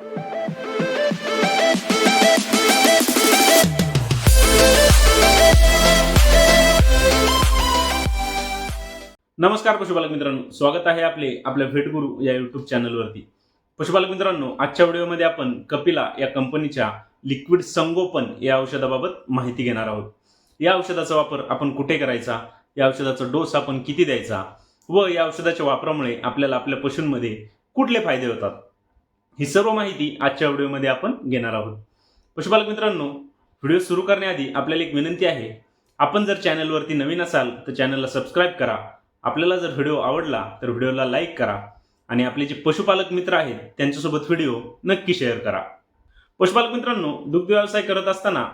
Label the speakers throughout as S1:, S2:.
S1: नमस्कार पशुपालक मित्रांनो. स्वागत आहे आपले आपल्या भेटगुरु या युट्यूब चॅनलवरती पशुपालक मित्रांनो आजच्या व्हिडिओमध्ये आपण कपिला या कंपनीच्या लिक्विड संगोपन या औषधाबाबत माहिती घेणार आहोत. या औषधाचा वापर आपण कुठे करायचा? या औषधाचा डोस आपण किती द्यायचा? व या औषधाच्या वापरामुळे आपल्याला आपल्या पशूंमध्ये कुठले फायदे होतात? ही सर्व माहिती आजच्या व्हिडिओमध्ये आपण घेणार आहोत. पशुपालक मित्रांनो व्हिडिओ सुरू करण्याआधी आपल्याला एक विनंती आहे. आपण जर चॅनलवरती नवीन असाल तर चॅनलला सबस्क्राईब करा. आपल्याला जर व्हिडिओ आवडला तर व्हिडिओला लाईक करा. आणि आपले जे पशुपालक मित्र आहेत त्यांच्यासोबत व्हिडिओ नक्की शेअर करा. पशुपालक मित्रांनो दुग्ध व्यवसाय करत असताना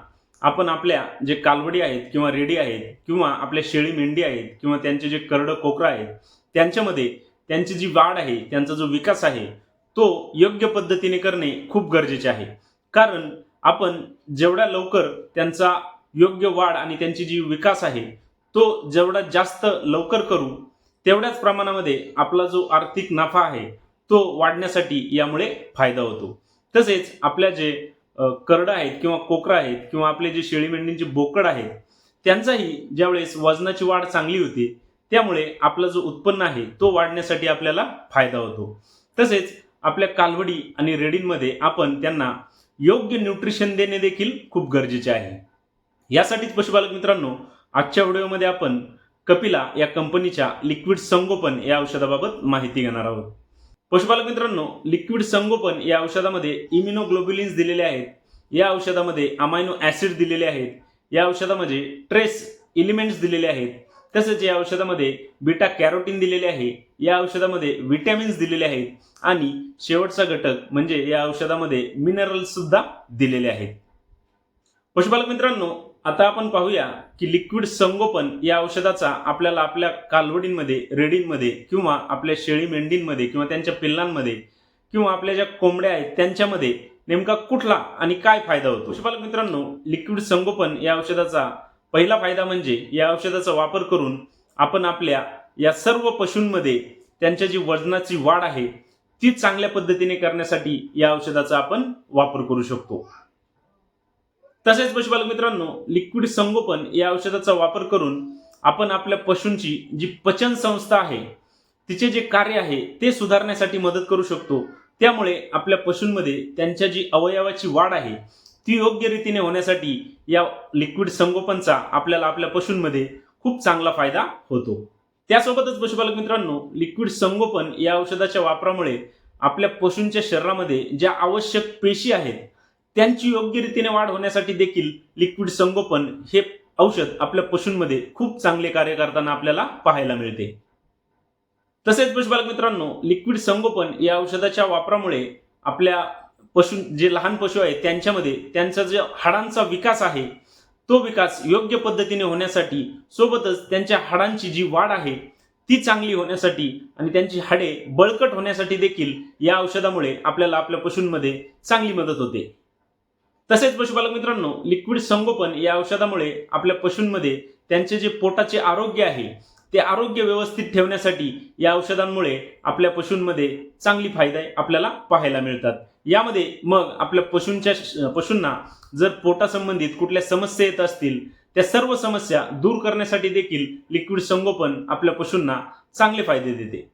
S1: आपण आपल्या जे कालवडी आहेत किंवा रेडी आहेत किंवा आपल्या शेळी मेंढी आहेत किंवा त्यांचे जे करडं कोकरं आहेत त्यांच्यामध्ये त्यांची जी वाढ आहे त्यांचा जो विकास आहे तो योग्य पद्धतीने करणे खूप गरजेचे आहे. कारण आपण जेवढ्या लवकर त्यांचा योग्य वाढ आणि त्यांची जी विकास आहे तो जेवढा जास्त लवकर करू तेवढ्याच प्रमाणामध्ये आपला जो आर्थिक नफा आहे तो वाढण्यासाठी यामुळे फायदा होतो. तसेच आपल्या जे करडं आहेत किंवा कोकरं आहेत किंवा आपले जे शेळी मेंढींचे बोकड आहेत त्यांचाही ज्यावेळेस वजनाची वाढ चांगली होते त्यामुळे आपला जो उत्पन्न आहे तो वाढण्यासाठी आपल्याला फायदा होतो. तसेच आपल्या कालवडी आणि रेडींमध्ये आपण त्यांना योग्य न्यूट्रिशन देणे देखील खूप गरजेचे आहे. यासाठीच पशुपालक मित्रांनो आजच्या व्हिडिओमध्ये आपण कपिला या कंपनीच्या लिक्विड संगोपन या औषधाबाबत माहिती घेणार आहोत. पशुपालक मित्रांनो लिक्विड संगोपन या औषधामध्ये इम्युनोग्लोब्युलिन्स दिलेले आहेत. या औषधामध्ये अमायनो ॲसिड दिलेले आहेत. या औषधामध्ये ट्रेस एलिमेंट्स दिलेले आहेत. तसेच या औषधामध्ये बीटा कॅरोटीन दिलेले आहे या औषधामध्ये विटॅमिन्स दिलेले आहेत आणि शेवटचा घटक म्हणजे या औषधामध्ये मिनरल्स सुद्धा दिलेले आहेत. पशुपालक मित्रांनो आता आपण पाहूया की लिक्विड संगोपन या औषधाचा आपल्याला आपल्या कालवडींमध्ये रेडींमध्ये किंवा आपल्या शेळी मेंढींमध्ये किंवा त्यांच्या पिल्लांमध्ये किंवा आपल्या ज्या कोंबड्या आहेत त्यांच्यामध्ये नेमका कुठला आणि काय फायदा होतो? पशुपालक मित्रांनो लिक्विड संगोपन या औषधाचा पहिला फायदा म्हणजे या औषधाचा वापर करून आपण आपल्या या सर्व पशूंमध्ये त्यांच्या जी वजनाची वाढ आहे ती चांगल्या पद्धतीने करण्यासाठी या औषधाचा आपण वापर करू शकतो. तसेच पशुपालक मित्रांनो लिक्विड संगोपन या औषधाचा वापर करून आपण आपल्या पशूंची जी पचन संस्था आहे तिचे जे कार्य आहे ते सुधारण्यासाठी मदत करू शकतो. त्यामुळे आपल्या पशूंमध्ये त्यांच्या जी अवयवाची वाढ आहे ती योग्य रीतीने होण्यासाठी या लिक्विड संगोपनचा आपल्याला आपल्या पशूंमध्ये खूप चांगला फायदा होतो. त्यासोबतच पशुपालक मित्रांनो लिक्विड संगोपन या औषधाच्या वापरामुळे आपल्या पशूंच्या शरीरामध्ये ज्या आवश्यक पेशी आहेत त्यांची योग्य रीतीने वाढ होण्यासाठी देखील लिक्विड संगोपन हे औषध आपल्या पशूंमध्ये खूप चांगले कार्य करताना आपल्याला पाहायला मिळते. तसेच पशुपालक मित्रांनो लिक्विड संगोपन या औषधाच्या वापरामुळे आपल्या पशु जे लहान पशु आहेत त्यांच्यामध्ये त्यांचा जो हाडांचा विकास आहे तो विकास योग्य पद्धतीने होण्यासाठी सोबतच त्यांच्या हाडांची जी वाढ आहे ती चांगली होण्यासाठी आणि त्यांची हाडे बळकट होण्यासाठी देखील या औषधामुळे आपल्याला आपल्या पशूंमध्ये चांगली मदत होते. तसेच पशुपालक मित्रांनो लिक्विड संगोपन या औषधामुळे आपल्या पशूंमध्ये त्यांचे जे पोटाचे आरोग्य आहे ते आरोग्य व्यवस्थित ठेवण्यासाठी या औषधांमुळे आपल्या पशूंमध्ये चांगली फायदे आपल्याला पाहायला मिळतात. यामध्ये मग आपल्या पशूंच्या पशूंना जर पोटासंबंधित कुठल्या समस्या येत असतील त्या सर्व समस्या दूर करण्यासाठी देखील लिक्विड संगोपन आपल्या पशूंना चांगले फायदे देते.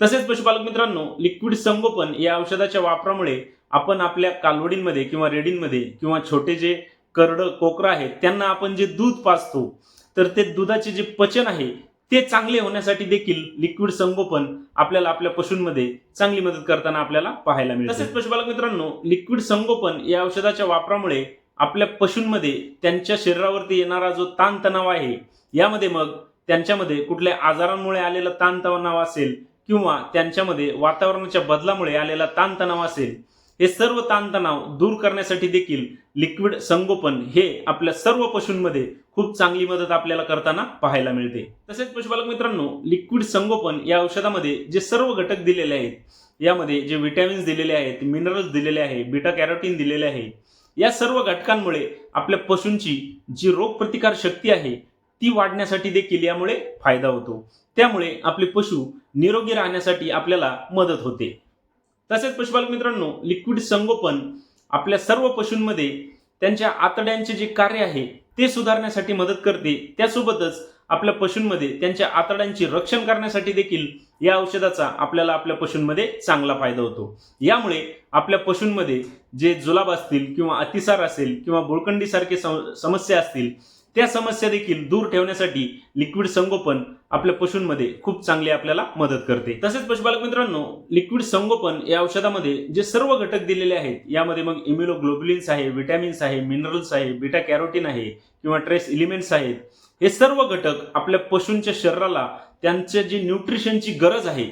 S1: तसेच पशुपालक मित्रांनो लिक्विड संगोपन या औषधाच्या वापरामुळे आपण आपल्या कालवडींमध्ये किंवा रेडींमध्ये किंवा छोटे जे करडं कोकरं आहेत त्यांना आपण जे दूध पाजतो तर ते दुधाचे जे पचन आहे ते चांगले होण्यासाठी देखील लिक्विड संगोपन आपल्याला आपल्या पशूंमध्ये चांगली मदत करताना आपल्याला पाहायला मिळते. तसेच पशुपालक मित्रांनो लिक्विड संगोपन या औषधाच्या वापरामुळे आपल्या पशूंमध्ये त्यांच्या शरीरावरती येणारा जो ताणतणाव आहे यामध्ये मग त्यांच्यामध्ये कुठल्या आजारांमुळे आलेला ताणतणाव असेल किंवा त्यांच्यामध्ये वातावरणाच्या बदलामुळे आलेला ताणतणाव असेल हे सर्व ताणतणाव दूर करण्यासाठी देखील लिक्विड संगोपन हे आपल्या सर्व पशूंमध्ये खूप चांगली मदत आपल्याला करताना पाहायला मिळते. तसेच पशुपालक मित्रांनो लिक्विड संगोपन या औषधामध्ये जे सर्व घटक दिलेले आहेत यामध्ये जे विटॅमिन्स दिलेले आहेत मिनरल्स दिलेले आहे बीटा कॅरोटीन दिलेले आहे या सर्व घटकांमुळे आपल्या पशूंची जी रोगप्रतिकार शक्ती आहे ती वाढण्यासाठी देखील यामुळे फायदा होतो. त्यामुळे आपले पशु निरोगी राहण्यासाठी आपल्याला मदत होते. तसेच पशुपालक मित्रांनो लिक्विड संगोपन आपल्या सर्व पशूंमध्ये त्यांच्या आतड्यांचे जे कार्य आहे ते सुधारण्यासाठी मदत करते. त्यासोबतच आपल्या पशूंमध्ये त्यांच्या आतड्यांचे रक्षण करण्यासाठी देखील या औषधाचा आपल्याला आपल्या पशूंमध्ये चांगला फायदा होतो. यामुळे आपल्या पशूंमध्ये जे जुलाब असतील किंवा अतिसार असेल किंवा बोळकंडीसारखे सम- समस्या असतील त्या समस्या देखील दूर ठेवण्यासाठी लिक्विड संगोपन आपल्या पशूंमध्ये खूप चांगली आपल्याला मदत करते. तसेच पशुपालक मित्रांनो लिक्विड संगोपन या औषधामध्ये जे सर्व घटक दिलेले आहेत यामध्ये मग इम्युनोग्लोब्युलिन्स आहे विटॅमिन्स आहे मिनरल्स आहे बीटा कॅरोटीन आहे किंवा ट्रेस एलिमेंट्स आहेत हे सर्व घटक आपल्या पशूंच्या शरीराला त्यांच्या जी न्यूट्रिशनची गरज आहे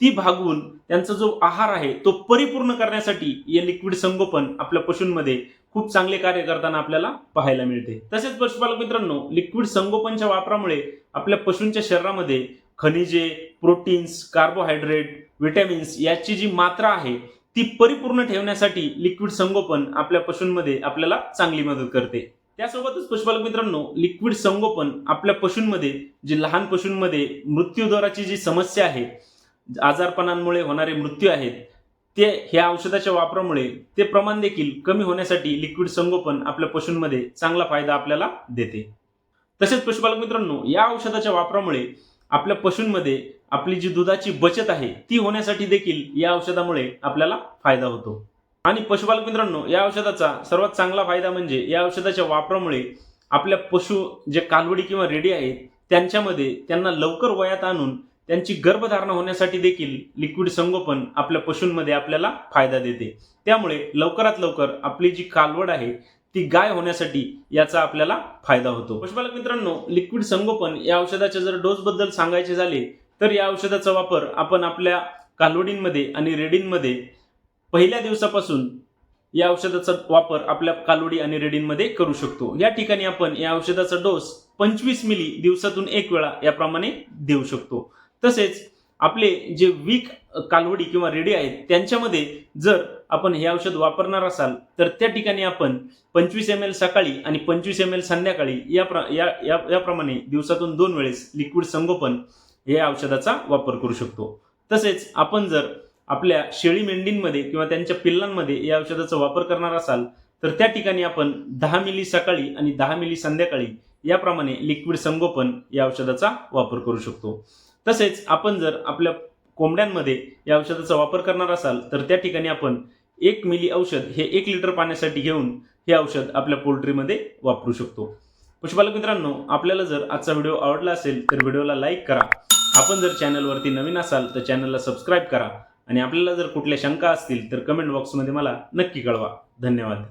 S1: ती भागवून त्यांचा जो आहार आहे तो परिपूर्ण करण्यासाठी या लिक्विड संगोपन आपल्या पशूंमध्ये खूप चांगले कार्य करताना आपल्याला पाहायला मिळते. तसेच पशुपालक मित्रांनो लिक्विड संगोपनच्या वापरामुळे आपल्या पशूंच्या शरीरामध्ये खनिजे प्रोटीन्स कार्बोहायड्रेट विटॅमिन्स याची जी मात्रा आहे ती परिपूर्ण ठेवण्यासाठी लिक्विड संगोपन आपल्या पशूंमध्ये आपल्याला चांगली मदत करते. त्यासोबतच पशुपालक मित्रांनो लिक्विड संगोपन आपल्या पशूंमध्ये जी लहान पशूंमध्ये मृत्यूदराची जी समस्या आहे आजारपणांमुळे होणारे मृत्यू आहेत ते ह्या औषधाच्या वापरामुळे ते प्रमाण देखील कमी होण्यासाठी लिक्विड संगोपन आपल्या पशूंमध्ये चांगला फायदा आपल्याला देते. तसेच पशुपालक मित्रांनो या औषधाच्या वापरामुळे आपल्या पशूंमध्ये आपली जी दुधाची बचत आहे ती होण्यासाठी देखील या औषधामुळे आपल्याला फायदा होतो. आणि पशुपालक मित्रांनो या औषधाचा सर्वात चांगला फायदा म्हणजे या औषधाच्या वापरामुळे आपल्या पशु जे कालवडी किंवा रेडी आहेत त्यांच्यामध्ये त्यांना लवकर वयात आणून त्यांची गर्भधारणा होण्यासाठी देखील लिक्विड संगोपन आपल्या पशूंमध्ये आपल्याला फायदा देते. त्यामुळे लवकरात लवकर आपली जी कालवड आहे ती गाय होण्यासाठी याचा आपल्याला फायदा होतो. पशुपालक मित्रांनो लिक्विड संगोपन या औषधाच्या जर डोस बद्दल सांगायचे झाले तर या औषधाचा वापर आपण आपल्या कालवडींमध्ये आणि रेडींमध्ये पहिल्या दिवसापासून या औषधाचा वापर आपल्या कालोडी आणि रेडींमध्ये करू शकतो. या ठिकाणी आपण या औषधाचा डोस पंचवीस मिली दिवसातून एक वेळा याप्रमाणे देऊ शकतो. तसेच आपले जे वीक कालवडी किंवा रेडी आहेत त्यांच्यामध्ये जर आपण हे औषध वापरणार असाल तर त्या ठिकाणी आपण पंचवीस एम एल सकाळी आणि पंचवीस एम एल संध्याकाळी या प्र या या- याप्रमाणे दिवसातून दोन वेळेस लिक्विड संगोपन या औषधाचा वापर करू शकतो. तसेच आपण जर आपल्या शेळी मेंढींमध्ये किंवा त्यांच्या पिल्लांमध्ये या औषधाचा वापर करणार असाल तर त्या ठिकाणी आपण दहा मिली सकाळी आणि दहा मिली संध्याकाळी याप्रमाणे लिक्विड संगोपन या औषधाचा वापर करू शकतो. तसेच आपण जर आपल्या कोंबड्यांमध्ये या औषधाचा वापर करणार असाल तर त्या ठिकाणी आपण एक मिली औषध हे एक लिटर पाण्यासाठी घेऊन हे औषध आपल्या पोल्ट्रीमध्ये वापरू शकतो. पशुपालक मित्रांनो आपल्याला जर आजचा व्हिडिओ आवडला असेल तर व्हिडिओला लाईक करा. आपण जर चॅनलवरती नवीन असाल तर चॅनलला सबस्क्राईब करा. आणि आपल्याला जर कुठल्या शंका असतील तर कमेंट बॉक्समध्ये मला नक्की कळवा. धन्यवाद.